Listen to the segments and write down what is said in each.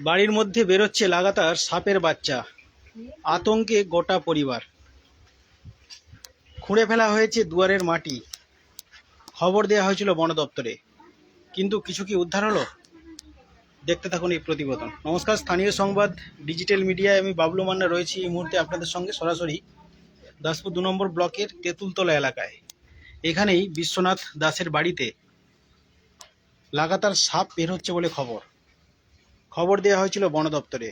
বাড়ির মধ্যে বেরোচ্ছে লাগাতার সাপের বাচ্চা। আতঙ্কে গোটা পরিবার। খুঁড়ে ফেলা হয়েছে দুয়ারের মাটি। খবর দেওয়া হয়েছিল বন দপ্তরে। কিন্তু কিছু কি উদ্ধার হলো? দেখতে থাকুন এই প্রতিবেদন। নমস্কার, স্থানীয় সংবাদ, ডিজিটাল মিডিয়ায় আমি বাবলু মান্না রয়েছি এই মুহূর্তে আপনাদের সঙ্গে সরাসরি দাসপুর দু নম্বর ব্লকের তেঁতুলতলা এলাকায়। এখানেই বিশ্বনাথ দাসের বাড়িতে লাগাতার সাপ বের হচ্ছে বলে খবর। খবর দেওয়া হয়েছিল বন দপ্তরে।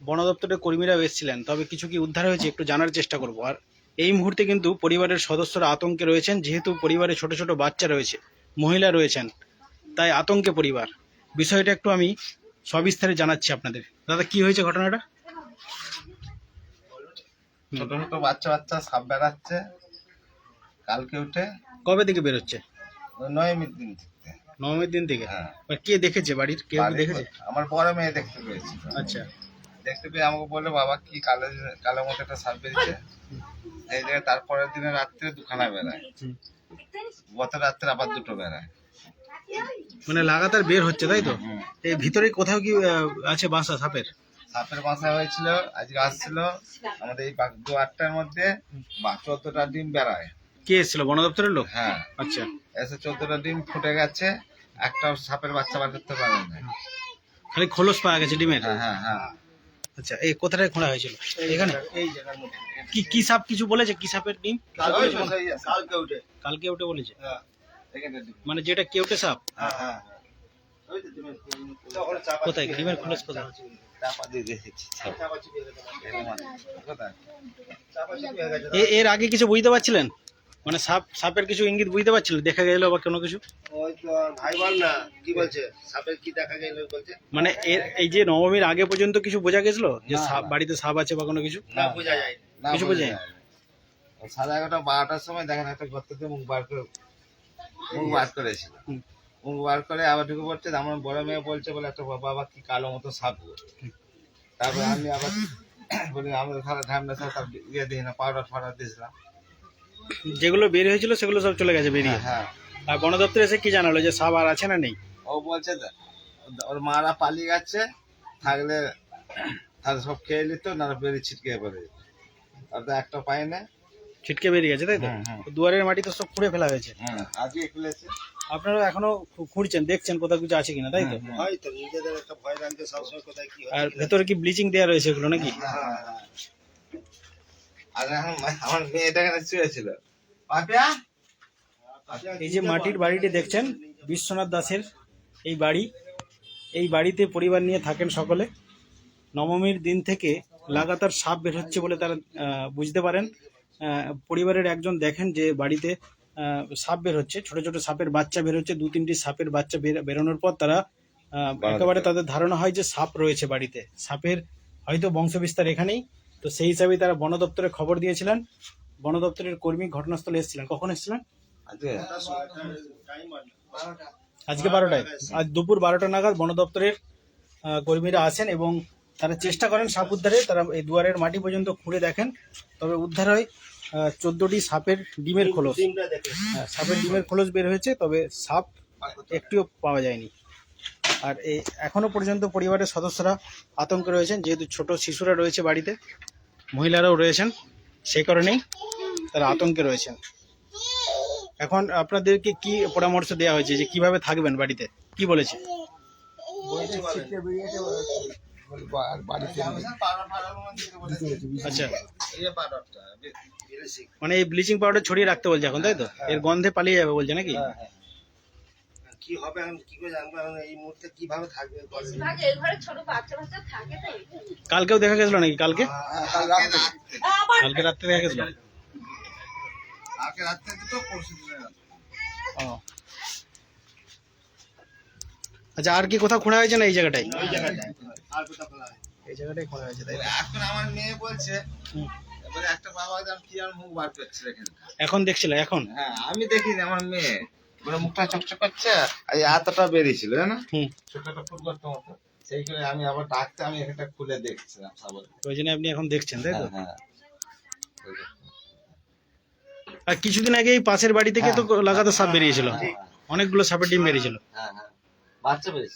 বন দপ্তরের কর্মীরাও এসেছিলেন তবে কিছু কি উদ্ধার হয়েছে একটু জানার চেষ্টা করব। আর এই মুহূর্তে কিন্তু পরিবারের সদস্যরা আতঙ্কে রয়েছেন যেহেতু পরিবারে ছোট ছোট বাচ্চা রয়েছে মহিলা রয়েছেন তাই আতঙ্কে পরিবার। বিষয়টা একটু আমি সবিস্তারে জানাচ্ছি আপনাদের। দাদা কি হয়েছে ঘটনাটা? ছোট ছোট বাচ্চা বাচ্চা সাপ বেড়াচ্ছে কালকে উঠে কবে থেকে বেরোচ্ছে? নয় নয়মীর দিন থেকে। নবমীর দিন থেকে? হ্যাঁ। কে দেখেছে বাড়ির? কেউ কি বাড়ির দেখেছে? আমার বড় মেয়ে দেখতে পেয়েছে। আচ্ছা। দেখতে পেয়ে আমাকে বলল বাবা কি কালো কালো মতো একটা সাপ বেরিয়েছে? এই জায়গায় তারপরের দিনে রাত্রে দুখানা বেড়ায় হুম। গত রাত্রে আবার দুটো বেড়ায় মানে লাগাতার বের হচ্ছে তাই তো? হুম। এই ভিতরে কোথাও কি আহ, আছে বাসা সাপের? সাপের বাসা হয়েছিল আজকে আসছিল। আমাদের এই বাগ- দু আটটার মধ্যে বা চোদ্দটা ডিম বেড়ায় কে এসেছিল? বন দপ্তরের লোক? হ্যাঁ। আচ্ছা। এসে চোদ্দটা ডিম ফুটে গেছে একটা সাপের বাচ্চা বার করতে পারে না খালি খোলস পাওয়া গেছে ডিমের হ্যাঁ হ্যাঁ হ্যাঁ আচ্ছা এই কোথাটায় খোঁড়া হয়েছিল এখানে এই জায়গার মধ্যে কি কি সাপ কিছু বলেছে কি সাপের ডিম। কালকে উঠে কালকে ওটা বলেছে হ্যাঁ। মানে যেটা কেউটে সাপ হ্যাঁ হ্যাঁ ওই তো ডিমের তখন চাপা কোথায় ডিমের খোলস কোথায় এর আগে কিছু বুঝতে পারছিলেন মানে সাপ সাপের কিছু ইঙ্গিত বুঝতে পারছিলেন দেখা গেল বা কোনো কিছু? ভাই বল না কি বলছে? সাপের কি দেখা গেল বলছে? মানে এর এই যে নবমীর আগে পর্যন্ত কিছু বোঝা গেছিল? যে সাপ বাড়িতে সাপ আছে বা কোনো কিছু? না বোঝা যায় না কিছু বোঝা যায় না। সাড়ে এগারোটা বারোটার সময় দেখেন একটা গর্ত দিয়ে মুখ বার করে মুখ বার করেছিল। মুখ বার করে আবার ঢুকে পড়ছে আমার বড় মেয়ে বলছে বলে একটা বাবা কি কালো মতো সাপ গো। তারপরে আমি আবার বলি আমাদের সারা ঢামনা সাথে ইয়ে দিই না পাউডার ফাউডার দিয়েছিলাম। যেগুলো বের হয়েছিল সেগুলো সব চলে গেছে বেরিয়ে। হ্যাঁ আর বন দপ্তর এসে কি জানালো যে সাপ আর আছে না নেই? ও বলছে ওর মারা পালিয়ে গেছে থাকলে তাহলে সব খেয়ে নিত না বেরিয়ে ছিটকে পড়ে আর তো একটা পায় না ছিটকে বেরিয়ে গেছে তাই তো? হুম, হুম। দুয়ারের মাটি তো সব খুঁড়ে ফেলা হয়েছে। হ্যাঁ আজকে খুলেছে। আপনারা এখনও খুঁড়ছেন দেখছেন কোথাও কিছু আছে কিনা তাই তো? হয়তো নিজেদের একটা ভয় রাখতে সবসময় কোথায় কি আর ভেতরে কি ব্লিচিং দেওয়া রয়েছে এগুলো নাকি? আর আমার মেয়েটা এখানে শুয়েছিল পাপিয়া এই যে মাটির বাড়িটি দেখছেন বিশ্বনাথ দাসের এই বাড়ি এই বাড়িতে পরিবার নিয়ে থাকেন সকলে। নবমীর দিন থেকে লাগাতার সাপ বের হচ্ছে বলে তারা বুঝতে পারেন। পরিবারের একজন দেখেন যে বাড়িতে সাপ বের হচ্ছে ছোট ছোট সাপের বাচ্চা বের হচ্ছে দু তিনটি সাপের বাচ্চা বেরোনোর পর তারা আহ, একেবারে তাদের ধারণা হয় যে সাপ রয়েছে বাড়িতে। সাপের হয়তো বংশবিস্তার এখানেই তো সেই হিসাবে তারা বন দপ্তরে খবর দিয়েছিলেন। বন দপ্তরের কর্মী ঘটনাস্থলে এসেছিলেন। কখন এসেছিলেন? আজকে। আজকে বারোটায়। আজ দুপুর বারোটা নাগাদ বন দপ্তরের কর্মীরা আসেন এবং তারা চেষ্টা করেন সাপ উদ্ধারে। তারা এই দুয়ারের মাটি পর্যন্ত খুঁড়ে দেখেন। তবে উদ্ধার হয় চোদ্দটি সাপের ডিমের খোলস। হ্যাঁ, সাপের ডিমের খোলস বের হয়েছে তবে সাপ একটিও পাওয়া যায়নি। আর এই এখনও পর্যন্ত পরিবারের সদস্যরা আতঙ্কে রয়েছেন যেহেতু ছোট শিশুরা রয়েছে বাড়িতে মহিলারাও রয়েছেন সেই কারণেই তারা আতঙ্কে রয়েছেন। এখন আপনাদেরকে কি পরামর্শ দেওয়া হয়েছে যে কীভাবে থাকবেন বাড়িতে? কি বলেছে? আচ্ছা। এই পাউডারটা বেশি মানে এই ব্লিচিং পাউডার ছড়িয়ে রাখতে বলছে এখন তাই তো? এর গন্ধে পালিয়ে যাবে বলছে নাকি? কি হবে এখন কি করে জানব এখন এই মুহূর্তে কীভাবে থাকবে এই ঘরে ছোট বাচ্চা বাচ্চা থাকে তো? কালকেও দেখা গেছিল নাকি? কালকে? কালকে রাত্রে। দেখা গেছিল? কালকে রাত্রে তো পরশু ও। আচ্ছা আর কি কোথাও খোঁড়া হয়েছে না এই জায়গাটাই আর কোথাও এই জায়গাটাই খোঁড়া হয়েছে তাই এখন আমার মেয়ে বলছে এবারে একটা বাবা কি আর মুখ বার করছে এখন দেখছিল এখন? হ্যাঁ আমি দেখিনি আমার মেয়ে। মানে মুখটা চকচক করছে এই আতাটা বেরিয়েছিল না? ছোটটা ফুল করতে মতো সেই করে আমি আবার ডাকতে আমি এটা খুলে দেখছিলাম ওই জন্য আপনি এখন দেখছেন তাই তো? হ্যাঁ, হ্যাঁ। আর কিছুদিন আগে এই পাশের বাড়ি থেকে তো হ্যাঁ। লাগাতো সাপ বেরিয়েছিল। অনেকগুলো সাপের ডিম বেরিয়েছিল।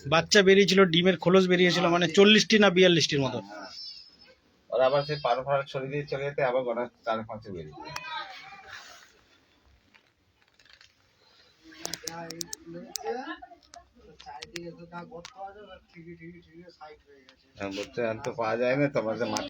বাচ্চা বেরিয়েছিল। ডিমের খোলস বেরিয়েছিল মানে চল্লিশটি না বিয়াল্লিশটির মতো। ওরা আবার সেই পারো ছড়িয়ে দিয়ে চলে যেতে আবার গোটা চার পাঁচে বেরিয়ে সাইড লেগেছে হ্যাঁ বলছে আর তো পাওয়া যায় না তোমাদের মাটি